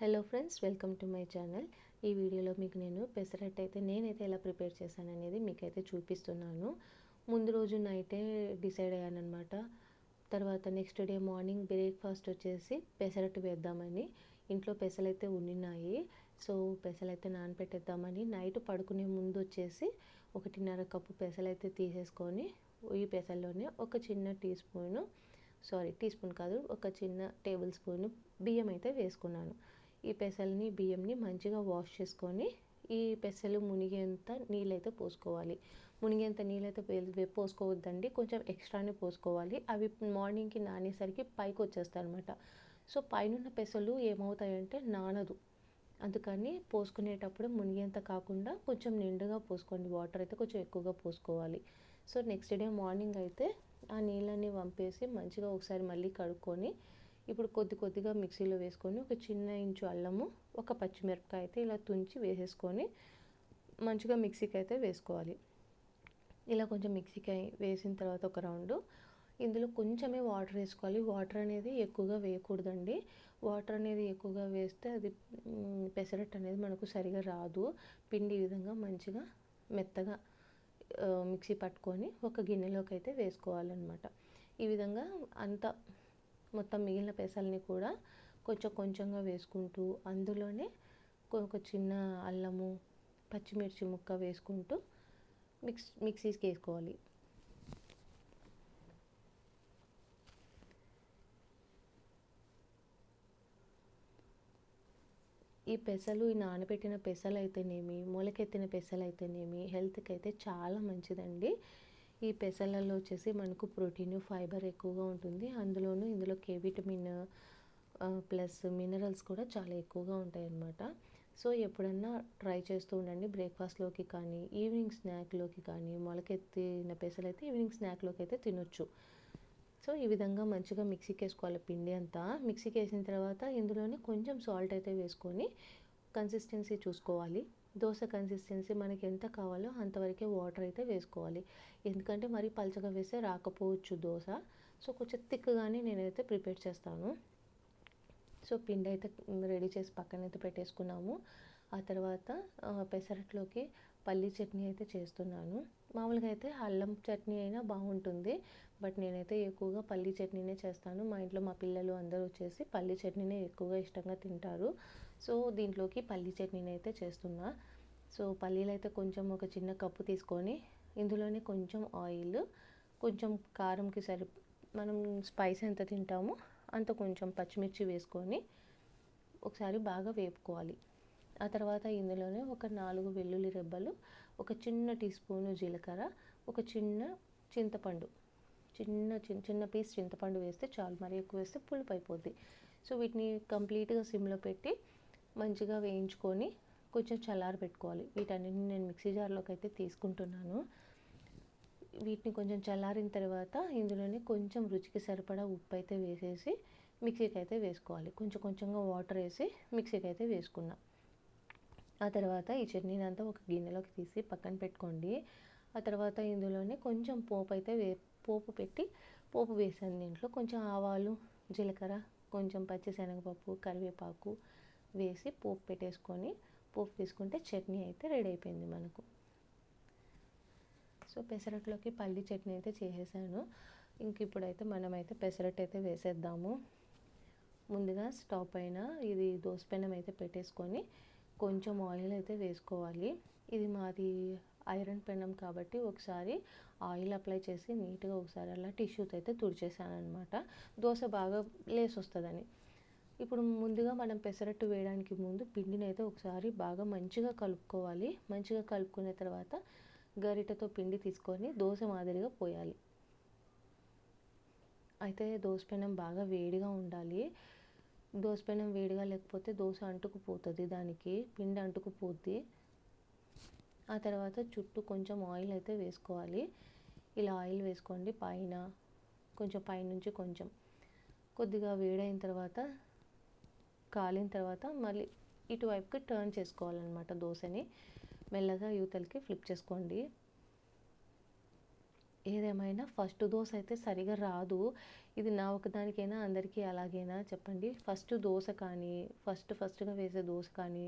Hello friends welcome to my channel ఈ వీడియోలో మీకు నేను పెసరట్టు అయితే నేనైతే ఎలా ప్రిపేర్ చేశాను అనేది మీకైతే చూపిస్తున్నాను. ముందు రోజు నైటే డిసైడ్ అయ్యానమాట తర్వాత నెక్స్ట్ డే మార్నింగ్ బ్రేక్ఫాస్ట్ వచ్చేసి పెసరట్టు వేద్దామని. ఇంట్లో పెసలైతే ఉండినాయి సో పెసలైతే నానపెట్టేద్దామని నైట్ పడుకునే ముందు వచ్చేసి ఒకటిన్నర కప్పు పెసలైతే తీసేసుకొని ఈ పెసల్లోనే ఒక చిన్న teaspoon sorry teaspoon కాదు ఒక చిన్న టేబుల్ స్పూన్ బియ్యం అయితే వేసుకున్నాను. ఈ పెసల్ని బియ్యంని మంచిగా వాష్ చేసుకొని ఈ పెసలు మునిగేంత నీళ్ళైతే పోసుకోవాలి. మునిగేంత నీళ్ళైతే పోసుకోవద్దండి. కొంచెం ఎక్స్ట్రానే పోసుకోవాలి. అవి మార్నింగ్కి నానేసరికి పైకి వచ్చేస్తాయి అనమాట సో పైన పెసలు ఏమవుతాయంటే నానదు. అందుకని పోసుకునేటప్పుడు మునిగేంత కాకుండా కొంచెం నిండుగా పోసుకోండి. వాటర్ అయితే కొంచెం ఎక్కువగా పోసుకోవాలి. సో నెక్స్ట్ డే మార్నింగ్ అయితే ఆ నీళ్ళని వంపేసి మంచిగా ఒకసారి మళ్ళీ కడుక్కొని ఇప్పుడు కొద్ది కొద్దిగా మిక్సీలో వేసుకొని ఒక చిన్న ఇంచు అల్లము ఒక పచ్చిమిరపకాయ అయితే ఇలా తుంచి వేసేసుకొని మంచిగా మిక్సీకి అయితే వేసుకోవాలి. ఇలా కొంచెం మిక్సీకి వేసిన తర్వాత ఒక రౌండ్. ఇందులో కొంచెమే వాటర్ వేసుకోవాలి. వాటర్ అనేది ఎక్కువగా వేయకూడదండి. వాటర్ అనేది ఎక్కువగా వేస్తే అది పెసరట్టు అనేది మనకు సరిగా రాదు. పిండి ఈ విధంగా మంచిగా మెత్తగా మిక్సీ పట్టుకొని ఒక గిన్నెలోకి అయితే వేసుకోవాలన్నమాట. ఈ విధంగా అంత మొత్తం మిగిలిన పెసల్ని కూడా కొంచెం కొంచెంగా వేసుకుంటూ అందులోనే ఒక చిన్న అల్లము పచ్చిమిర్చి ముక్క వేసుకుంటూ మిక్స్ మిక్సీస్కి వేసుకోవాలి. ఈ పెసలు ఈ నానబెట్టిన పెసలు అయితేనేమి మొలకెత్తిన పెసలు అయితేనేమి హెల్త్కి అయితే చాలా మంచిదండి. ఈ పెసలలో వచ్చేసి మనకు ప్రోటీన్ ఫైబర్ ఎక్కువగా ఉంటుంది. అందులోనూ ఇందులో కే విటమిన్ ప్లస్ మినరల్స్ కూడా చాలా ఎక్కువగా ఉంటాయి అన్నమాట సో ఎప్పుడన్నా ట్రై చేస్తూ ఉండండి. బ్రేక్ఫాస్ట్లోకి కానీ ఈవినింగ్ స్నాక్లోకి కానీ మొలకెత్తిన పెసలు అయితే ఈవినింగ్ స్నాక్లోకి అయితే తినొచ్చు. సో ఈ విధంగా మంచిగా మిక్సీకి వేసుకోవాలి పిండి అంతా. మిక్సీకి వేసిన తర్వాత ఇందులోనే కొంచెం సాల్ట్ అయితే వేసుకొని కన్సిస్టెన్సీ చూసుకోవాలి. దోశ కన్సిస్టెన్సీ మనకి ఎంత కావాలో అంతవరకే వాటర్ అయితే వేసుకోవాలి. ఎందుకంటే మరీ పలచగా వేస్తే రాకపోవచ్చు దోశ. సో కొంచెం థిక్గానే నేనైతే ప్రిపేర్ చేస్తాను. సో పిండి అయితే రెడీ చేసి పక్కనైతే పెట్టేసుకున్నాము. ఆ తర్వాత పెసరట్లోకి పల్లీ చట్నీ అయితే చేస్తున్నాను. మామూలుగా అయితే అల్లం చట్నీ అయినా బాగుంటుంది. బట్ నేనైతే ఎక్కువగా పల్లీ చట్నీనే చేస్తాను. మా ఇంట్లో మా పిల్లలు అందరూ వచ్చేసి పల్లీ చట్నీనే ఎక్కువగా ఇష్టంగా తింటారు. సో దీంట్లోకి పల్లీ చట్నీని అయితే చేస్తున్నా. సో పల్లీలు అయితే కొంచెం ఒక చిన్న కప్పు తీసుకొని ఇందులోనే కొంచెం ఆయిల్ కొంచెం కారంకి సరి మనం స్పైస్ ఎంత తింటామో అంత కొంచెం పచ్చిమిర్చి వేసుకొని ఒకసారి బాగా వేపుకోవాలి. ఆ తర్వాత ఇందులోనే ఒక నాలుగు వెల్లుల్లి రెబ్బలు ఒక చిన్న టీ స్పూను జీలకర్ర ఒక చిన్న చింతపండు చిన్న చిన్న చిన్న పీస్ చింతపండు వేస్తే చాలు మరి ఎక్కువ వేస్తే పులుపు అయిపోద్ది. సో వీటిని కంప్లీట్గా సిమ్లో పెట్టి మంచిగా వేయించుకొని కొంచెం చల్లారి పెట్టుకోవాలి. వీటన్నిటిని నేను మిక్సీ జార్లోకి అయితే తీసుకుంటున్నాను. వీటిని కొంచెం చల్లారిన తర్వాత ఇందులోనే కొంచెం రుచికి సరిపడా ఉప్పు అయితే వేసేసి మిక్సీకి అయితే వేసుకోవాలి. కొంచెం కొంచెంగా వాటర్ వేసి మిక్సీకి అయితే వేసుకున్నా. ఆ తర్వాత ఈ చట్నీని అంతా ఒక గిన్నెలోకి తీసి పక్కన పెట్టుకోండి. ఆ తర్వాత ఇందులోనే కొంచెం పోపు అయితే వే పోపు పెట్టి పోపు వేసాను దీంట్లో. కొంచెం ఆవాలు జీలకర్ర కొంచెం పచ్చిశనగపప్పు కరివేపాకు వేసి పోపు పెట్టేసుకొని పోపు తీసుకుంటే చట్నీ అయితే రెడీ అయిపోయింది మనకు. సో పెసరట్లోకి పల్లి చట్నీ అయితే చేసేసాను. ఇంక ఇప్పుడైతే మనమైతే పెసరట్ అయితే వేసేద్దాము. ముందుగా స్టవ్ పైన ఇది దోసపెనం అయితే పెట్టేసుకొని కొంచెం ఆయిల్ అయితే వేసుకోవాలి. ఇది మాది ఐరన్ పెనం కాబట్టి ఒకసారి ఆయిల్ అప్లై చేసి నీట్గా ఒకసారి అలా టిష్యూతో అయితే తుడిచేసాను అనమాట దోశ బాగా లేసి వస్తుందని ఇప్పుడు ముందుగా మనం పెసరట్టు వేయడానికి ముందు పిండిని అయితే ఒకసారి బాగా మంచిగా కలుపుకోవాలి. మంచిగా కలుపుకున్న తర్వాత గరిటతో పిండి తీసుకొని దోశ మాదిరిగా పోయాలి. అయితే దోసపెనం బాగా వేడిగా ఉండాలి. దోసపెనం వేడిగా లేకపోతే దోశ అంటుకుపోతుంది దానికి పిండి అంటుకుపోద్ది. ఆ తర్వాత చుట్టూ కొంచెం ఆయిల్ అయితే వేసుకోవాలి. ఇలా ఆయిల్ వేసుకోండి పైన కొంచెం పైనుంచి కొంచెం. కొద్దిగా వేడైన తర్వాత కాలిన తర్వాత మళ్ళీ ఇటువైపుకి టర్న్ చేసుకోవాలన్నమాట దోశని. మెల్లగా యూతలకి ఫ్లిప్ చేసుకోండి. ఏదేమైనా ఫస్ట్ దోశ అయితే సరిగా రాదు. ఇది నా ఒకదానికైనా అందరికీ అలాగైనా చెప్పండి. ఫస్ట్ దోశ కానీ ఫస్ట్ ఫస్ట్గా వేసే దోశ కానీ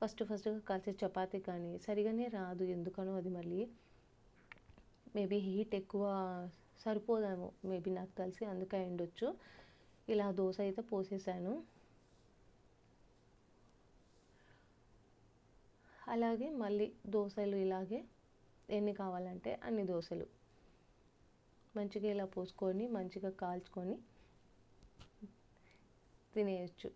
ఫస్ట్ ఫస్ట్గా కాల్చే చపాతి కానీ సరిగానే రాదు. ఎందుకనో అది మళ్ళీ మేబీ హీట్ ఎక్కువ సరిపోదాము. మేబీ నాకు తెలిసి అందుకే ఉండొచ్చు ఇలా దోశ అయితే పోసేసాను. అలాగే మళ్ళీ దోశలు ఇలాగే ఎన్ని కావాలంటే అన్ని దోశలు. మంచిగా ఇలా పోసుకొని మంచిగా కాల్చుకొని తినేయచ్చు.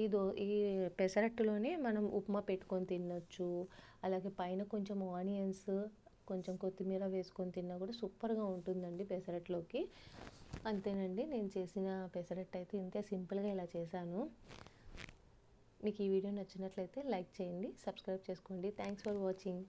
ఈ దో ఈ పెసరట్టులోనే మనం ఉప్మా పెట్టుకొని తినొచ్చు. అలాగే పైన కొంచెం ఆనియన్స్ కొంచెం కొత్తిమీర వేసుకొని తిన్నా కూడా సూపర్గా ఉంటుందండి పెసరట్లోకి. అంతేనండి. నేను చేసిన పెసరట్టు అయితే ఇంతే సింపుల్గా ఇలా చేశాను. మీకు ఈ వీడియో నచ్చినట్లయితే లైక్ చేయండి సబ్స్క్రైబ్ చేసుకోండి. Thanks for watching.